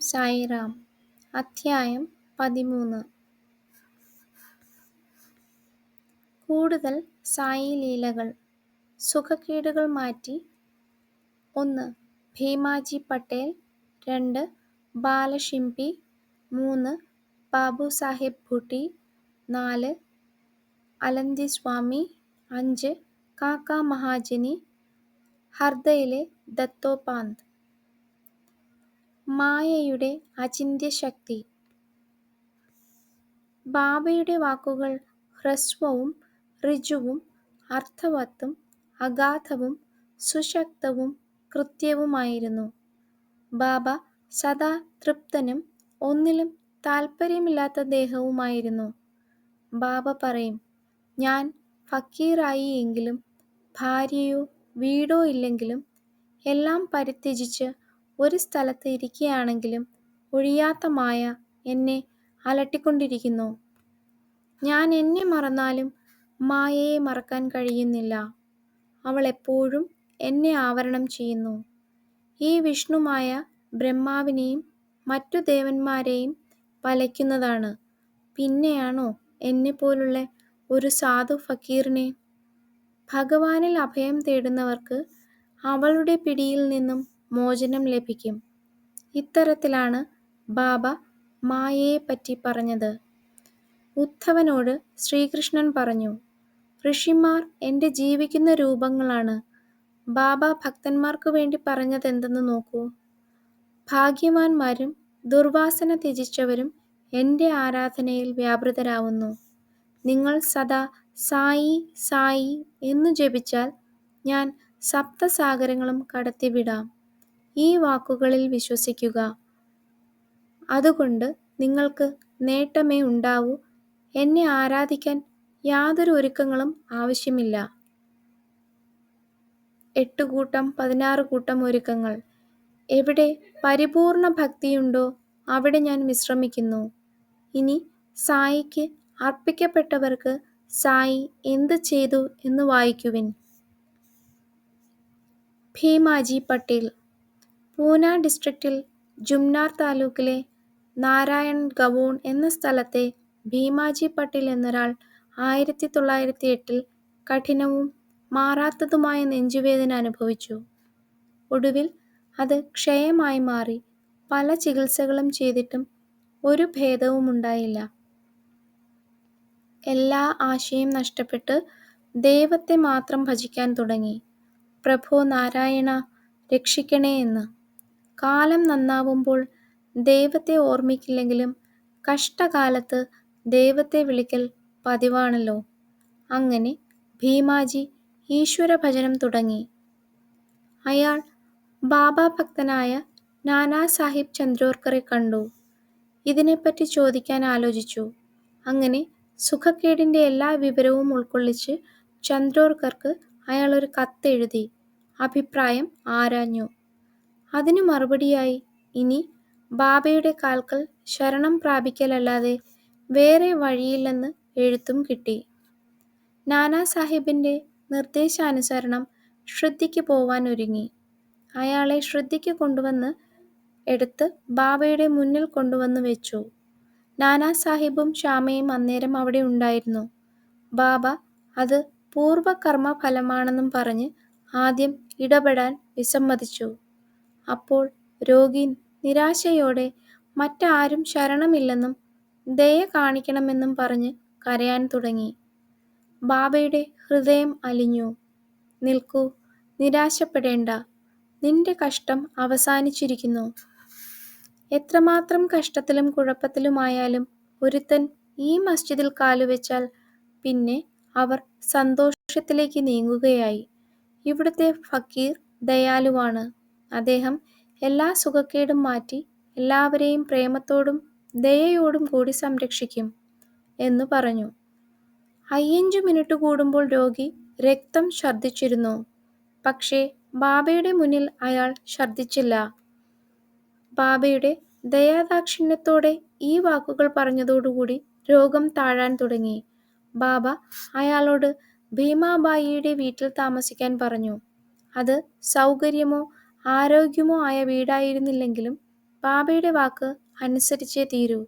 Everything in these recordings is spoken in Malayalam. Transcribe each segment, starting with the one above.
സായിറാം. അധ്യായം പതിമൂന്ന്. കൂടുതൽ സായി ലീലകൾ സുഖക്കേടുകൾ മാറ്റി. ഒന്ന്. ഭീമാജി പട്ടേൽ. രണ്ട്. ബാലഷിംപി മൂന്ന്. ബാബു സാഹിബ് ഭൂട്ടി. നാല്. അലന്തിസ്വാമി. അഞ്ച്. കാക്ക മഹാജനി. ഹർദയിലെ ദത്തോപാന്ത്. മായയുടെ അചിന്ത്യ ശക്തി ബാബയുടെ വാക്കുകൾ ഹ്രസ്വവും ഋജുവും അർത്ഥവത്തും അഗാധവും സുശക്തവും കൃത്യവുമായിരുന്നു. ബാബ സദാ തൃപ്തനും ഒന്നിലും താൽപ്പര്യമില്ലാത്ത ദേഹവുമായിരുന്നു. ബാബ പറയും, ഞാൻ ഫക്കീറായി എങ്കിലും ഭാര്യയോ വീടോ ഇല്ലെങ്കിലും എല്ലാം പരിത്യജിച്ച് ഒരു സ്ഥലത്ത് ഇരിക്കുകയാണെങ്കിലും ഒഴിയാത്ത മായ എന്നെ അലട്ടിക്കൊണ്ടിരിക്കുന്നു. ഞാൻ എന്നെ മറന്നാലും മായയെ മറക്കാൻ കഴിയുന്നില്ല. അവൾ എപ്പോഴും എന്നെ ആവരണം ചെയ്യുന്നു. ഈ വിഷ്ണുമായ ബ്രഹ്മാവിനെയും മറ്റു ദേവന്മാരെയും വലയ്ക്കുന്നതാണ്. പിന്നെയാണോ എന്നെ പോലുള്ള ഒരു സാധു ഫക്കീറിനെ? ഭഗവാനിൽ അഭയം തേടുന്നവർക്ക് അവളുടെ പിടിയിൽ നിന്നും മോചനം ലഭിക്കും. ഇത്തരത്തിലാണ് ബാബ മായയെപ്പറ്റി പറഞ്ഞത്. ഉദ്ധവനോട് ശ്രീകൃഷ്ണൻ പറഞ്ഞു, ഋഷിമാർ എന്റെ ജീവിക്കുന്ന രൂപങ്ങളാണ്. ബാബ ഭക്തന്മാർക്ക് വേണ്ടി പറഞ്ഞതെന്തെന്ന് നോക്കൂ. ഭാഗ്യവാന്മാരും ദുർവാസന ത്യജിച്ചവരും എന്റെ ആരാധനയിൽ വ്യാപൃതരാവുന്നു. നിങ്ങൾ സദാ സായി സായി എന്നു ജപിച്ചാൽ ഞാൻ സപ്തസാഗരങ്ങളും കടത്തിവിടാം. ഈ വാക്കുകളിൽ വിശ്വസിക്കുക. അതുകൊണ്ട് നിങ്ങൾക്ക് നേട്ടമേ ഉണ്ടാവൂ എന്നെ ആരാധിക്കാൻ യാതൊരു ഒരുക്കങ്ങളും ആവശ്യമില്ല. എട്ട് കൂട്ടം പതിനാറ് കൂട്ടം ഒരുക്കങ്ങൾ. എവിടെ പരിപൂർണ ഭക്തിയുണ്ടോ അവിടെ ഞാൻ വിശ്രമിക്കുന്നു. ഇനി സായിക്ക് അർപ്പിക്കപ്പെട്ടവർക്ക് സായി എന്ത് ചെയ്തു എന്ന് വായിക്കുവിൻ. ഭീമാജി പട്ടേൽ പൂന ഡിസ്ട്രിക്റ്റിൽ ജുംനാർ താലൂക്കിലെ നാരായൺ ഗവൂൺ എന്ന സ്ഥലത്തെ ഭീമാജി പട്ടേൽ എന്നൊരാൾ ആയിരത്തി തൊള്ളായിരത്തി എട്ടിൽ കഠിനവും മാറാത്തതുമായ നെഞ്ചുവേദന അനുഭവിച്ചു. ഒടുവിൽ അത് ക്ഷയമായി മാറി. പല ചികിത്സകളും ചെയ്തിട്ടും ഒരു ഭേദവും ഉണ്ടായില്ല എല്ലാ ആശയും നഷ്ടപ്പെട്ട് ദൈവത്തെ മാത്രം ഭജിക്കാൻ തുടങ്ങി. പ്രഭോ നാരായണ രക്ഷിക്കണേ എന്ന്. കാലം നന്നാവുമ്പോൾ ദൈവത്തെ ഓർമ്മിക്കില്ലെങ്കിലും കഷ്ടകാലത്ത് ദൈവത്തെ വിളിക്കൽ പതിവാണല്ലോ. അങ്ങനെ ഭീമാജി ഈശ്വര ഭജനം തുടങ്ങി. അയാൾ നാനാ സാഹിബ് ചന്ദ്രോർക്കറെ കണ്ടു. ഇതിനെപ്പറ്റി ചോദിക്കാൻ ആലോചിച്ചു. അങ്ങനെ സുഖക്കേടിന്റെ എല്ലാ വിവരവും ഉൾക്കൊള്ളിച്ച് ചന്ദ്രോർക്കർക്ക് അയാൾ ഒരു കത്തെഴുതി അഭിപ്രായം ആരാഞ്ഞു. അതിനു മറുപടിയായി ഇനി ബാബയുടെ കാൽക്കൽ ശരണം പ്രാപിക്കലല്ലാതെ വേറെ വഴിയില്ലെന്ന് എഴുത്തും കിട്ടി. നാനാ സാഹിബിന്റെ നിർദ്ദേശാനുസരണം ശ്രദ്ധയ്ക്ക് പോവാൻ ഒരുങ്ങി. അയാളെ ശ്രദ്ധയ്ക്ക് കൊണ്ടുവന്ന് എടുത്ത് ബാബയുടെ മുന്നിൽ കൊണ്ടുവന്ന് വെച്ചു. നാനാ സാഹിബും ശ്യാമയും അന്നേരം അവിടെ ഉണ്ടായിരുന്നു. ബാബ അത് പൂർവകർമ്മഫലമാണെന്നും പറഞ്ഞ് ആദ്യം ഇടപെടാൻ വിസമ്മതിച്ചു. അപ്പോൾ രോഗി നിരാശയോടെ മറ്റാരും ശരണമില്ലെന്നും ദയ കാണിക്കണമെന്നും പറഞ്ഞ് കരയാൻ തുടങ്ങി. ബാബയുടെ ഹൃദയം അലിഞ്ഞു. നിൽക്കൂ, നിരാശപ്പെടേണ്ട. നിന്റെ കഷ്ടം അവസാനിച്ചിരിക്കുന്നു. എത്രമാത്രം കഷ്ടത്തിലും കുഴപ്പത്തിലുമായാലും ഒരുത്തൻ ഈ മസ്ജിദിൽ കാലുവെച്ചാൽ പിന്നെ അവർ സന്തോഷത്തിലേക്ക് നീങ്ങുകയായി. ഇവിടുത്തെ ഫക്കീർ ദയാലുവാണ്. അദ്ദേഹം എല്ലാ സുഖക്കേടും മാറ്റി എല്ലാവരെയും പ്രേമത്തോടും ദയയോടും കൂടി സംരക്ഷിക്കും എന്ന് പറഞ്ഞു. അയ്യഞ്ചു മിനിറ്റ് കൂടുമ്പോൾ രോഗി രക്തം ഛർദ്ദിച്ചിരുന്നു. പക്ഷേ ബാബയുടെ മുന്നിൽ അയാൾ ഛർദ്ദിച്ചില്ല. ബാബയുടെ ദയാദാക്ഷിണ്യത്തോടെ ഈ വാക്കുകൾ പറഞ്ഞതോടുകൂടി രോഗം താഴാൻ തുടങ്ങി. ബാബ അയാളോട് ഭീമാബായിയുടെ വീട്ടിൽ താമസിക്കാൻ പറഞ്ഞു. അത് സൗകര്യമോ ആരോഗ്യമോ ആയ വീടായിരുന്നില്ലെങ്കിലും ബാബയുടെ വാക്ക് അനുസരിച്ചേ തീരൂ.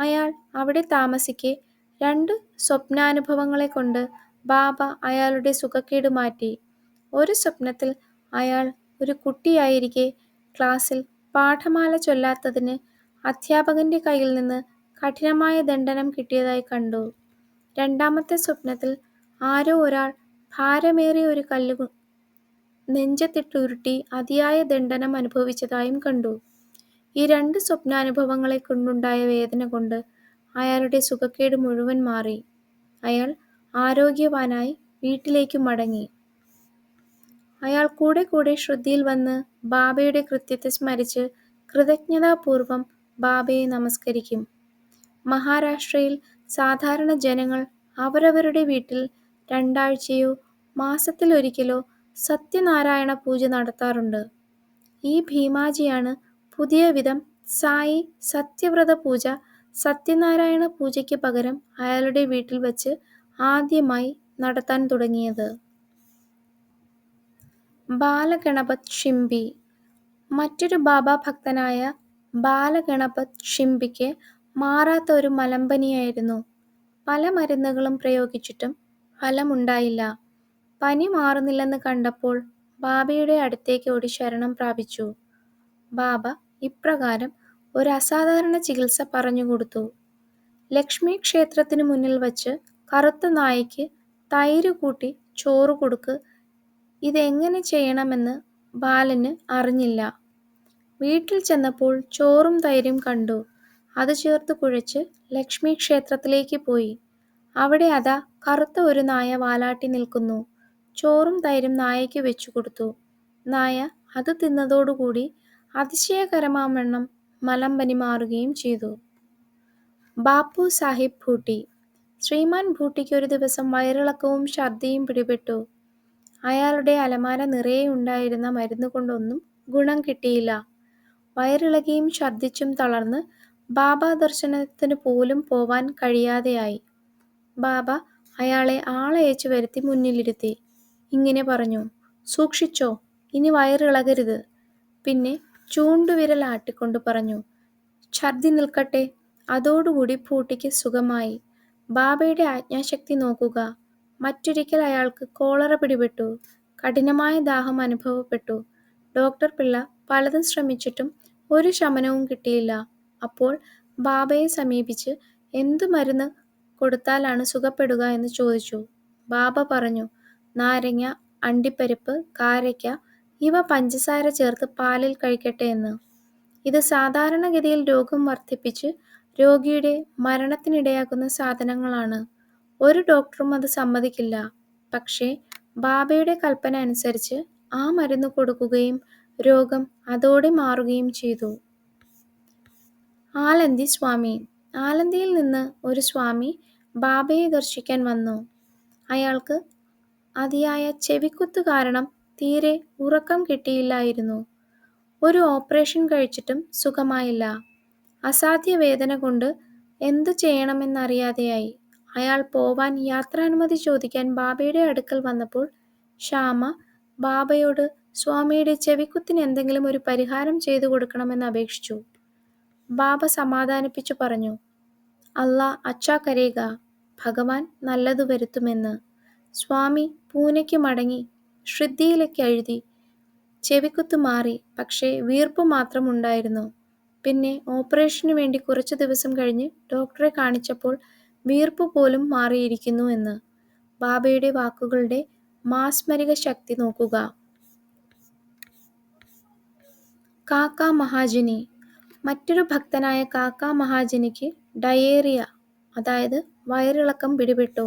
അയാൾ അവിടെ താമസിക്കെ രണ്ട് സ്വപ്നാനുഭവങ്ങളെ കൊണ്ട് ബാബ അയാളുടെ സുഖക്കേട് മാറ്റി. ഒരു സ്വപ്നത്തിൽ അയാൾ ഒരു കുട്ടിയായിരിക്കെ ക്ലാസ്സിൽ പാഠമാല ചൊല്ലാത്തതിന് അധ്യാപകന്റെ കയ്യിൽ നിന്ന് കഠിനമായ ദണ്ഡനം കിട്ടിയതായി കണ്ടു. രണ്ടാമത്തെ സ്വപ്നത്തിൽ ആരോ ഒരാൾ ഭാരമേറിയ ഒരു കല്ല് നെഞ്ചത്തിട്ടുരുട്ടി അതിയായ ദണ്ഡനം അനുഭവിച്ചതായും കണ്ടു. ഈ രണ്ട് സ്വപ്നാനുഭവങ്ങളെ കൊണ്ടുണ്ടായ വേദന കൊണ്ട് അയാളുടെ സുഖക്കേട് മുഴുവൻ മാറി. അയാൾ ആരോഗ്യവാനായി വീട്ടിലേക്ക് മടങ്ങി. അയാൾ കൂടെ കൂടെ ശ്രുതിയിൽ വന്ന് ബാബയുടെ കൃത്യത്തെ സ്മരിച്ച് കൃതജ്ഞതാപൂർവം ബാബയെ നമസ്കരിക്കും. മഹാരാഷ്ട്രയിൽ സാധാരണ ജനങ്ങൾ അവരവരുടെ വീട്ടിൽ രണ്ടാഴ്ചയോ മാസത്തിലൊരിക്കലോ സത്യനാരായണ പൂജ നടത്താറുണ്ട്. ഈ ഭീമാജിയാണ് പുതിയ വിധം സായി സത്യവ്രത പൂജ സത്യനാരായണ പൂജയ്ക്ക് പകരം അയാളുടെ വീട്ടിൽ വച്ച് ആദ്യമായി നടത്താൻ തുടങ്ങിയത്. ബാലഗണപത് ഷിംബി മറ്റൊരു ബാബ ഭക്തനായ ബാലഗണപത് ഷിംബിക്ക് മാറാത്ത ഒരു മലമ്പനിയായിരുന്നു. പല മരുന്നുകളും പ്രയോഗിച്ചിട്ടും ഫലമുണ്ടായില്ല. പനി മാറുന്നില്ലെന്ന് കണ്ടപ്പോൾ ബാബയുടെ അടുത്തേക്ക് ഓടി ശരണം പ്രാപിച്ചു. ബാബ ഇപ്രകാരം ഒരു അസാധാരണ ചികിത്സ പറഞ്ഞുകൊടുത്തു ലക്ഷ്മി ക്ഷേത്രത്തിന് മുന്നിൽ വച്ച് കറുത്ത നായയ്ക്ക് തൈര് കൂട്ടി ചോറ് കൊടുക്ക് ഇതെങ്ങനെ ചെയ്യണമെന്ന് ബാലന് അറിഞ്ഞില്ല. വീട്ടിൽ ചെന്നപ്പോൾ ചോറും തൈരും കണ്ടു. അത് ചേർത്ത് കുഴച്ച് ലക്ഷ്മി ക്ഷേത്രത്തിലേക്ക് പോയി. അവിടെ അതാ കറുത്ത ഒരു നായ വാലാട്ടി നിൽക്കുന്നു. ചോറും തൈരും നായയ്ക്ക് വെച്ചു കൊടുത്തു. നായ അത് തിന്നതോടുകൂടി അതിശയകരമാവണ്ണം മലമ്പനി മാറുകയും ചെയ്തു. ബാപ്പു സാഹിബ് ഭൂട്ടി. ശ്രീമാൻ ഭൂട്ടിക്ക് ഒരു ദിവസം വയറിളക്കവും ഛർദിയും പിടിപെട്ടു. അയാളുടെ അലമാര നിറയെ ഉണ്ടായിരുന്ന മരുന്ന് കൊണ്ടൊന്നും ഗുണം കിട്ടിയില്ല. വയറിളകിയും ഛർദിച്ചും തളർന്ന് ബാബ ദർശനത്തിന് പോലും പോവാൻ കഴിയാതെയായി. ബാബ അയാളെ ആളയച്ചു വരുത്തി മുന്നിലിരുത്തി. ഇങ്ങനെ പറഞ്ഞു. സൂക്ഷിച്ചോ ഇനി വയറിളകരുത് പിന്നെ ചൂണ്ടുവിരൽ ആട്ടിക്കൊണ്ട് പറഞ്ഞു. ഛർദി നിൽക്കട്ടെ. അതോടുകൂടി പൂട്ടിക്ക് സുഖമായി. ബാബയുടെ ആജ്ഞാശക്തി നോക്കുക. മറ്റൊരിക്കൽ അയാൾക്ക് കോളറ പിടിപെട്ടു. കഠിനമായ ദാഹം അനുഭവപ്പെട്ടു. ഡോക്ടർ പിള്ള പലതും ശ്രമിച്ചിട്ടും ഒരു ശമനവും കിട്ടിയില്ല. അപ്പോൾ ബാബയെ സമീപിച്ച് എന്തു മരുന്ന് കൊടുത്താലാണ് സുഖപ്പെടുക എന്ന് ചോദിച്ചു. ബാബ പറഞ്ഞു നാരങ്ങ അണ്ടിപ്പരിപ്പ് കാരയ്ക്ക ഇവ പഞ്ചസാര ചേർത്ത് പാലിൽ കഴിക്കട്ടെ എന്ന്. ഇത് സാധാരണഗതിയിൽ രോഗം വർദ്ധിപ്പിച്ച് രോഗിയുടെ മരണത്തിനിടയാക്കുന്ന സാധനങ്ങളാണ്. ഒരു ഡോക്ടറും അത് സമ്മതിക്കില്ല. പക്ഷേ ബാബയുടെ കൽപ്പന അനുസരിച്ച് ആ മരുന്ന് കൊടുക്കുകയും രോഗം അതോടെ മാറുകയും ചെയ്തു. ആലന്തി സ്വാമി. ആലന്തിയിൽ നിന്ന് ഒരു സ്വാമി ബാബയെ ദർശിക്കാൻ വന്നു. അയാൾക്ക് അതിയായ ചെവിക്കുത്ത് കാരണം തീരെ ഉറക്കം കിട്ടിയില്ലായിരുന്നു. ഒരു ഓപ്പറേഷൻ കഴിച്ചിട്ടും സുഖമായില്ല. അസാധ്യ വേദന കൊണ്ട് എന്തു ചെയ്യണമെന്നറിയാതെയായി. അയാൾ പോവാൻ യാത്രാനുമതി ചോദിക്കാൻ ബാബയുടെ അടുക്കൽ വന്നപ്പോൾ ശ്യാമ ബാബയോട് സ്വാമിയുടെ ചെവിക്കുത്തിന് എന്തെങ്കിലും ഒരു പരിഹാരം ചെയ്തു കൊടുക്കണമെന്ന് അപേക്ഷിച്ചു. ബാബ സമാധാനിപ്പിച്ചു പറഞ്ഞു അല്ലാ അച്ഛാ കരേക ഭഗവാൻ നല്ലതു വരുത്തുമെന്ന്. സ്വാമി പൂനെക്ക് മടങ്ങി ശ്രദ്ധയിലേക്ക് എഴുതി. ചെവിക്കുത്ത് മാറി. പക്ഷേ വീർപ്പ് മാത്രം ഉണ്ടായിരുന്നു. പിന്നെ ഓപ്പറേഷന് വേണ്ടി കുറച്ച് ദിവസം കഴിഞ്ഞ് ഡോക്ടറെ കാണിച്ചപ്പോൾ വീർപ്പ് പോലും മാറിയിരിക്കുന്നു എന്ന്. ബാബയുടെ വാക്കുകളുടെ മാസ്മരിക ശക്തി നോക്കുക. കാക്ക മഹാജനി. മറ്റൊരു ഭക്തനായ കാക്ക മഹാജനിക്ക് ഡയേറിയ അതായത് വയറിളക്കം പിടിപെട്ടു.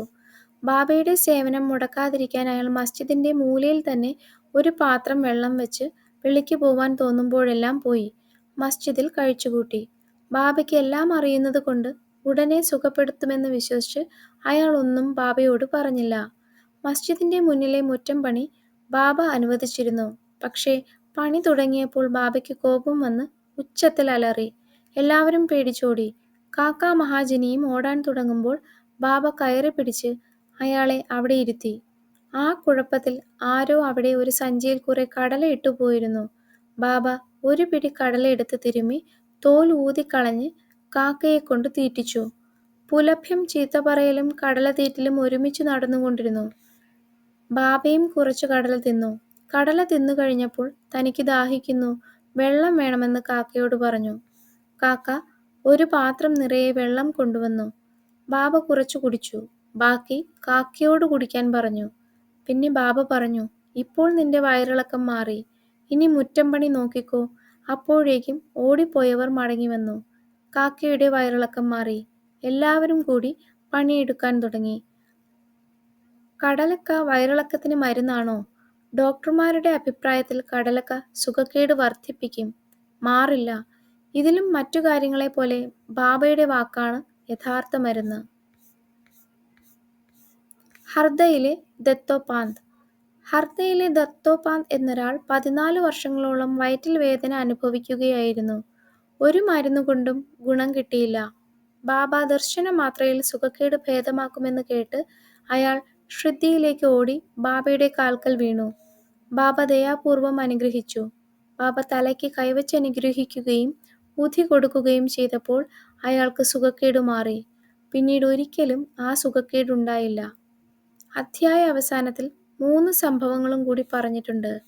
ബാബയുടെ സേവനം മുടക്കാതിരിക്കാൻ അയാൾ മസ്ജിദിന്റെ മൂലയിൽ തന്നെ ഒരു പാത്രം വെള്ളം വെച്ച് വെളിക്ക് പോവാൻ തോന്നുമ്പോഴെല്ലാം പോയി. മസ്ജിദിൽ കഴിച്ചുകൂട്ടി. ബാബയ്ക്ക് എല്ലാം അറിയുന്നത് കൊണ്ട് ഉടനെ സുഖപ്പെടുത്തുമെന്ന് വിശ്വസിച്ച് അയാൾ ഒന്നും ബാബയോട് പറഞ്ഞില്ല. മസ്ജിദിന്റെ മുന്നിലെ മുറ്റം പണി ബാബ അനുവദിച്ചിരുന്നു. പക്ഷേ പണി തുടങ്ങിയപ്പോൾ ബാബയ്ക്ക് കോപം വന്ന് ഉച്ചത്തിൽ അലറി. എല്ലാവരും പേടിച്ചോടി. കാക്ക മഹാജനിയും ഓടാൻ തുടങ്ങുമ്പോൾ ബാബ കയറി പിടിച്ച് അയാളെ അവിടെ ഇരുത്തി ആ കുഴപ്പത്തിൽ ആരോ അവിടെ ഒരു സഞ്ചിയിൽ കുറെ കടല ഇട്ടുപോയിരുന്നു ബാബ ഒരു പിടി കടല എടുത്ത് തിരുമ്മി തോൽ ഊതിക്കളഞ്ഞ് കാക്കയെ കൊണ്ട് തീറ്റിച്ചു. പുലഭ്യം ചീത്ത പറയലും കടലതീറ്റലും ഒരുമിച്ച് നടന്നുകൊണ്ടിരുന്നു. ബാബയും കുറച്ച് കടല തിന്നു. കടല തിന്നു കഴിഞ്ഞപ്പോൾ തനിക്ക് ദാഹിക്കുന്നു, വെള്ളം വേണമെന്ന് കാക്കയോട് പറഞ്ഞു. കാക്ക ഒരു പാത്രം നിറയെ വെള്ളം കൊണ്ടുവന്നു. ബാബ കുറച്ചു കുടിച്ചു. ബാക്കി കാക്കയോട് കുടിക്കാൻ പറഞ്ഞു. പിന്നെ ബാബ പറഞ്ഞു, ഇപ്പോൾ നിന്റെ വയറിളക്കം മാറി. ഇനി മുറ്റം പണി നോക്കിക്കോ. അപ്പോഴേക്കും ഓടിപ്പോയവർ മടങ്ങി വന്നു കാക്കയുടെ വയറിളക്കം മാറി. എല്ലാവരും കൂടി പണിയെടുക്കാൻ തുടങ്ങി. കടലക്ക വയറിളക്കത്തിന് മരുന്നാണോ? ഡോക്ടർമാരുടെ അഭിപ്രായത്തിൽ കടലക്ക സുഖക്കേട് വർദ്ധിപ്പിക്കും. മാറില്ല. ഇതിലും മറ്റു കാര്യങ്ങളെ പോലെ ബാബയുടെ വാക്കാണ് യഥാർത്ഥ മരുന്ന്. ഹർദയിലെ ദത്തോപാന്ത് ഹർദയിലെ ദത്തോപാന്ത് എന്നൊരാൾ പതിനാല് വർഷങ്ങളോളം വയറ്റിൽ വേദന അനുഭവിക്കുകയായിരുന്നു. ഒരു മരുന്നുകൊണ്ടും ഗുണം കിട്ടിയില്ല. ബാബ ദർശന മാത്രയിൽ സുഖക്കേട് ഭേദമാക്കുമെന്ന് കേട്ട് അയാൾ ഷിർദ്ദിയിലേക്ക് ഓടി ബാബയുടെ കാൽക്കൽ വീണു. ബാബ ദയാപൂർവം അനുഗ്രഹിച്ചു. ബാബ തലയ്ക്ക് കൈവച്ച് അനുഗ്രഹിക്കുകയും ഊതി കൊടുക്കുകയും ചെയ്തപ്പോൾ അയാൾക്ക് സുഖക്കേട് മാറി. പിന്നീട് ഒരിക്കലും ആ സുഖക്കേടുണ്ടായില്ല. അധ്യായാവസാനത്തിൽ മൂന്ന് സംഭവങ്ങളും കൂടി പറഞ്ഞിട്ടുണ്ട്.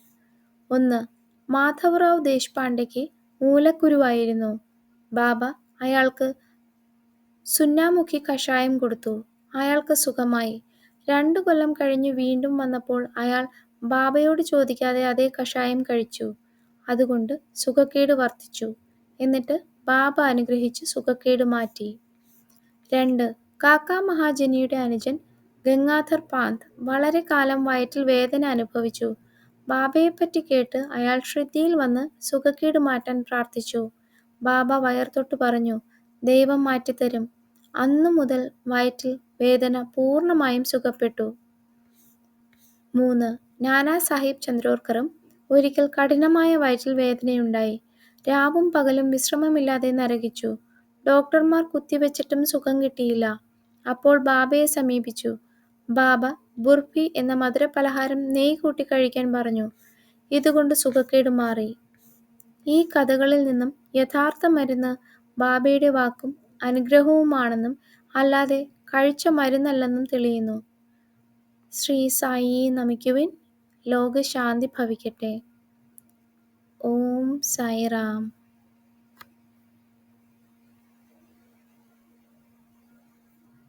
ഒന്ന്. മാധവറാവ് ദേശ്പാണ്ഡെക്ക് മൂലക്കുരുവായിരുന്നു. ബാബ അയാൾക്ക് സുന്നാമുഖി കഷായം കൊടുത്തു. അയാൾക്ക് സുഖമായി. രണ്ടു കൊല്ലം കഴിഞ്ഞു വീണ്ടും വന്നപ്പോൾ അയാൾ ബാബയോട് ചോദിക്കാതെ അതേ കഷായം കഴിച്ചു. അതുകൊണ്ട് സുഖക്കേട് വർദ്ധിച്ചു. എന്നിട്ട് ബാബ അനുഗ്രഹിച്ച് സുഖക്കേട് മാറ്റി. രണ്ട്. കാക്കാ മഹാജനിയുടെ അനുജൻ ഗംഗാധർ പാന്ത് വളരെ കാലം വയറ്റിൽ വേദന അനുഭവിച്ചു. ബാബയെപ്പറ്റി കേട്ട് അയാൾ ശ്രദ്ധയിൽ വന്ന് സുഖക്കേട് മാറ്റാൻ പ്രാർത്ഥിച്ചു. ബാബ വയർതൊട്ട് പറഞ്ഞു, ദൈവം മാറ്റിത്തരും. അന്നു മുതൽ വയറ്റിൽ വേദന പൂർണമായും സുഖപ്പെട്ടു. മൂന്ന്. നാനാ സാഹിബ് ചന്ദ്രോർക്കറും ഒരിക്കൽ കഠിനമായ വയറ്റിൽ വേദനയുണ്ടായി. രാവും പകലും വിശ്രമമില്ലാതെ നരകിച്ചു. ഡോക്ടർമാർ കുത്തിവെച്ചിട്ടും സുഖം കിട്ടിയില്ല. അപ്പോൾ ബാബയെ സമീപിച്ചു. ബാബ ബുർഫി എന്ന മധുരപലഹാരം നെയ് കൂട്ടി കഴിക്കാൻ പറഞ്ഞു. ഇതുകൊണ്ട് സുഖക്കേട് മാറി. ഈ കഥകളിൽ നിന്നും യഥാർത്ഥ മരുന്ന് ബാബയുടെ വാക്കും അനുഗ്രഹവുമാണെന്നും അല്ലാതെ കഴിച്ച മരുന്നല്ലെന്നും തെളിയുന്നു. ശ്രീ സായി നമിക്കുവിൻ. ലോകശാന്തി ഭവിക്കട്ടെ. ഓം സായിറാം